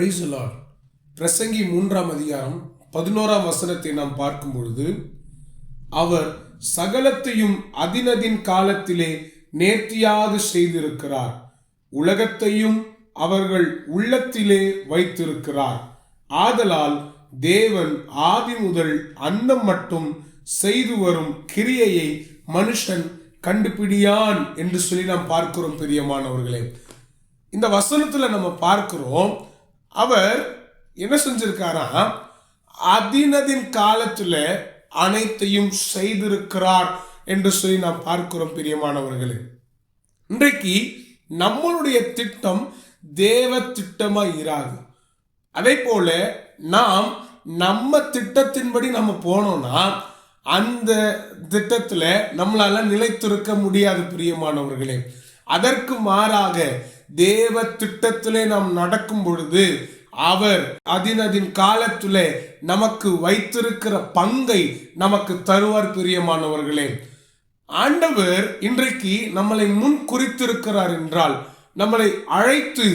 Price பிரசங்கி மூன்றாம் அதிகாரம் பதினோராம் வசனத்தை நாம் பார்க்கும் பொழுது அவர் சகலத்தையும் அதினதின் காலத்திலே நேர்த்தியாது செய்திருக்கிறார். உலகத்தையும் அவர்கள் உள்ளத்திலே வைத்திருக்கிறார். ஆதலால் தேவன் ஆதி முதல் அன்னம் மட்டும் செய்து வரும் கிரியையை மனுஷன் கண்டுபிடியான் என்று சொல்லி நாம் பார்க்கிறோம் பிரியமானவர்களே. இந்த வசனத்தில் நம்ம பார்க்கிறோம் அவர் என்ன செஞ்சிருக்காரா? அதினதின் காலத்தில் அனைத்தையும் செய்திருக்கிறார் என்று சொல்லி நாம் பார்க்கிறோம் பிரியமானவர்களே. இன்றைக்கு நம்மளுடைய திட்டம் தேவ திட்டமாக இராது. அதே போல நாம் நம்ம திட்டத்தின்படி நம்ம போனோம்னா அந்த திட்டத்தில் நம்மளால நிலைத்திருக்க முடியாது பிரியமானவர்களே. அதற்கு மாறாக தேவ திட்டத்திலே நாம் நடக்கும் பொழுது அவர் அதினதின் காலத்திலே நமக்கு வைத்திருக்கிற பங்கை நமக்கு தருவார் பிரியமானவர்களே. ஆண்டவர் இன்றைக்கு நம்மளை முன் குறித்திருக்கிறார் என்றால் நம்மளை அழைத்து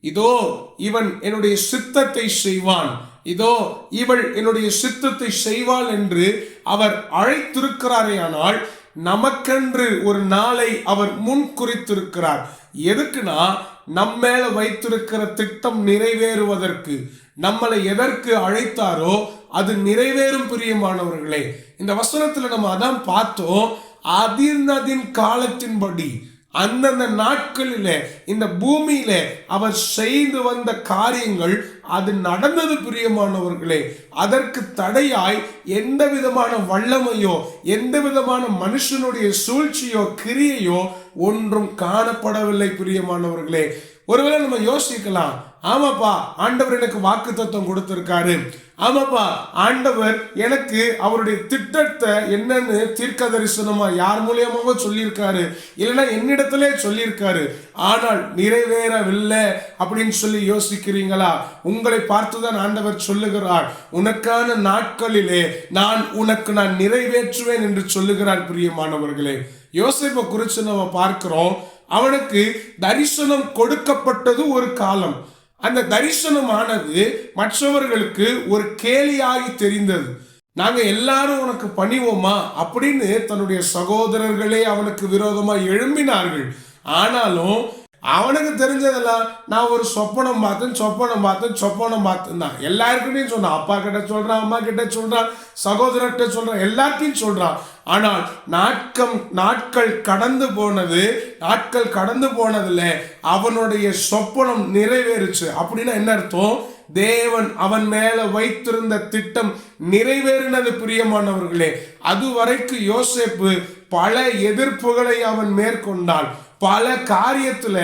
இதோ இவன் என்னுடைய சித்தத்தை செய்வான். இதோ இவள் என்னுடைய சித்தத்தை செய்வாள் என்று அவர் அழைத்திருக்கிறாரேயானால் நமக்கென்று ஒரு நாளை அவர் முன் குறித்திருக்கிறார். எதுக்குன்னா நம்ம மேல வைத்திருக்கிற திட்டம் நிறைவேறுவதற்கு நம்மளை எதற்கு அழைத்தாரோ அது நிறைவேறும் பிரியமானவர்களே. இந்த வசனத்துல நம்ம அதான் பார்த்தோம் அதிர்ந்ததின் காலத்தின்படி அந்தந்த நாட்களிலே இந்த பூமியில அவர் செய்து வந்த காரியங்கள் அது நடந்தது பிரியமானவர்களே அதற்கு தடையாய் எந்த விதமான வல்லமையோ எந்த விதமான மனுஷனுடைய சூழ்ச்சியோ கிரியையோ ஒன்றும் காணப்படவில்லை பிரியமானவர்களே. ஒருவேளை நம்ம யோசிக்கலாம் ஆமாப்பா ஆண்டவர் எனக்கு வாக்கு தத்துவம் கொடுத்துருக்காரு. ஆமாப்பா ஆண்டவர் எனக்கு அவருடைய திட்டத்தை என்னன்னு தீர்க்க தரிசனமா யார் மூலியமாக சொல்லியிருக்காரு. இல்லைன்னா என்னிடத்துல சொல்லியிருக்காரு. ஆனால் நிறைவேறவில்லை அப்படின்னு சொல்லி யோசிக்கிறீங்களா? உங்களை பார்த்துதான் ஆண்டவர் சொல்லுகிறார். உனக்கான நாட்களிலே நான் உனக்கு நான் நிறைவேற்றுவேன் என்று சொல்லுகிறார் பிரியமானவர்களே. யோசிப்பை குறித்து நம்ம பார்க்கிறோம். அவனுக்கு தரிசனம் கொடுக்கப்பட்டது ஒரு காலம். அந்த தரிசனமானது மற்றவர்களுக்கு ஒரு கேலியாகி தெரிந்தது. நாங்கள் எல்லாரும் உனக்கு பணிவோமா? அப்படின்னு தன்னுடைய சகோதரர்களே அவனுக்கு விரோதமாக எழும்பினார்கள். ஆனாலும் அவனுக்கு தெரிஞ்சதெல்லாம் நான் ஒரு சொப்பனம் பார்த்தேன் சொப்பனம் பார்த்தேன் சொப்பனம் பார்த்தேன். தான் எல்லாருக்கிட்டையும் சொன்னான். அப்பா கிட்ட சொல்கிறான் அம்மா கிட்ட சொல்கிறான் சகோதரர்கிட்ட சொல்கிறான் எல்லாத்தையும் சொல்கிறான் ஆனால் நாட்கம் நாட்கள் கடந்து போனது நாட்கள் கடந்து போனதில் அவனுடைய சொப்பனம் நிறைவேறுச்சு. அப்படின்னா என்ன அர்த்தம்? தேவன் அவன் மேல வைத்திருந்த திட்டம் நிறைவேறினது பிரியமானவர்களே. அது வரைக்கும் யோசேப்பு பல எதிர்ப்புகளை அவன் மேற்கொண்டான். பல காரியத்துல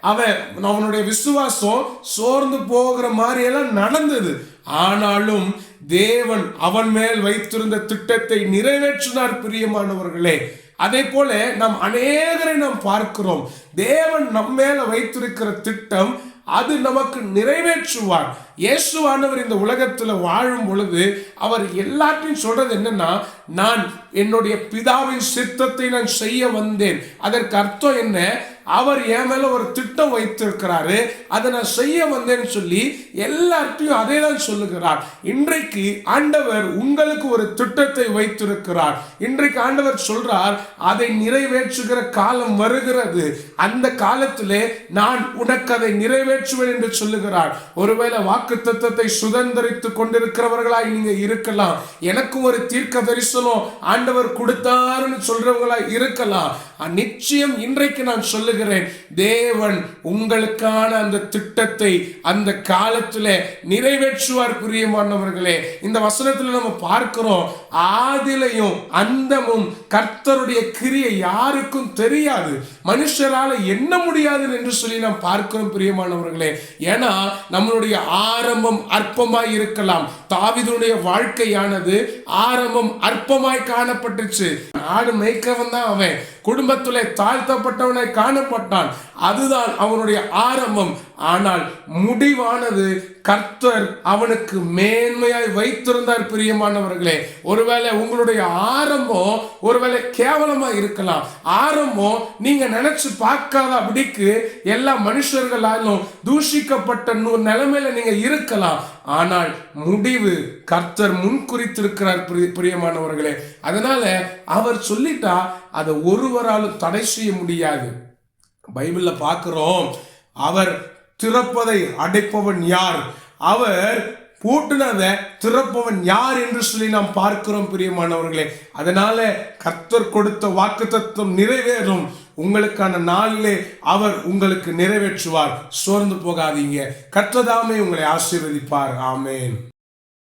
அவன் அவனுடைய விசுவாசம் சோர்ந்து போகிற மாதிரி எல்லாம் நடந்தது. ஆனாலும் தேவன் அவன் மேல் வைத்திருந்த திட்டத்தை நிறைவேற்றினார் பிரியமானவர்களே. அதே போல நாம் அநேகரை நாம் பார்க்கிறோம். தேவன் நம்ம மேல வைத்திருக்கிற திட்டம் அது நமக்கு நிறைவேற்றுவார். இயேசுவானவர் இந்த உலகத்தில் வாழும் பொழுது அவர் எல்லாத்தையும் சொல்றது என்னன்னா நான் என்னுடைய பிதாவின் சித்தத்தை நான் செய்ய வந்தேன். அதற்கு அர்த்தம் என்ன? அவர் என் மேல ஒரு திட்டம் வைத்திருக்கிறாரு. அதை நான் செய்ய வந்தேன்னு சொல்லி எல்லார்ட்டையும் அதே தான் சொல்லுகிறார். இன்றைக்கு ஆண்டவர் உங்களுக்கு ஒரு திட்டத்தை வைத்திருக்கிறார். இன்றைக்கு ஆண்டவர் சொல்றார் அதை நிறைவேற்றுகிற காலம் வருகிறது. அந்த காலத்திலே நான் உனக்கு அதை நிறைவேற்றுவேன் என்று சொல்லுகிறார். ஒருவேளை வாக்கு தத்துவத்தை சுதந்திரித்துக் கொண்டிருக்கிறவர்களாய் நீங்க இருக்கலாம். எனக்கும் ஒரு தீர்க்க தரிசனம் ஆண்டவர் கொடுத்தாருன்னு சொல்றவங்களா இருக்கலாம். நிச்சயம் இன்றைக்கு நான் சொல்லுகிறேன் தேவன் உங்களுக்கான அந்த திட்டத்தை அந்த காலத்தில் நிறைவேற்றுவார் பிரியமானவர்களே இந்த வசனத்தில் நம்ம பார்க்கிறோம் ஆதிலையும் அந்தமும் கர்த்தருடைய கிரியை யாருக்கும் தெரியாது. மனுஷரால் என்ன முடியாது என்று சொல்லி நாம் பார்க்கிறோம் பிரியமானவர்களே ஏன்னா நம்மளுடைய ஆரம்பம் அற்பமாய் இருக்கலாம். தாவிதனுடைய வாழ்க்கையானது ஆரம்பம் அற்பமாய் காணப்பட்டுச்சு. ஆடு மேய்க்கவன் தான் அவன். குடும்பத்திலே தாழ்த்தப்பட்டவனை காணப்பட்டான். அதுதான் அவனுடைய ஆரம்பம். ஆனால் முடிவானது கர்த்தர் அவனுக்கு மேன்மையாய் வைத்திருந்தார் பிரியமானவர்களே. ஒருவேளை உங்களுடைய ஆரம்பம் ஒருவேளை கேவலமா இருக்கலாம். ஆரம்பம் நீங்க நினைச்சு பார்க்காத அப்படிக்கு எல்லா மனுஷர்களாலும் தூஷிக்கப்பட்ட நூறு நிலைமையில நீங்க இருக்கலாம். ஆனால் முடிவு கர்த்தர் முன்குறித்திருக்கிறார் பிரிய- பிரியமானவர்களே. அதனால அவர் சொல்லிட்டா அதை ஒருவராலும் தடை செய்ய முடியாது. பைபிளில் பார்க்குறோம் அவர் திறப்பதை அடைப்பவன் யார்? அவர் பூட்டினதை திறப்பவன் யார் என்று சொல்லி நாம் பார்க்கிறோம் பிரியமானவர்களே. அதனால கர்த்தர் கொடுத்த வாக்குத்தத்தம் நிறைவேறும். உங்களுக்கான நாளிலே அவர் உங்களுக்கு நிறைவேற்றுவார். சோர்ந்து போகாதீங்க. கர்த்ததாமே உங்களை ஆசீர்வதிப்பார். ஆமேன்.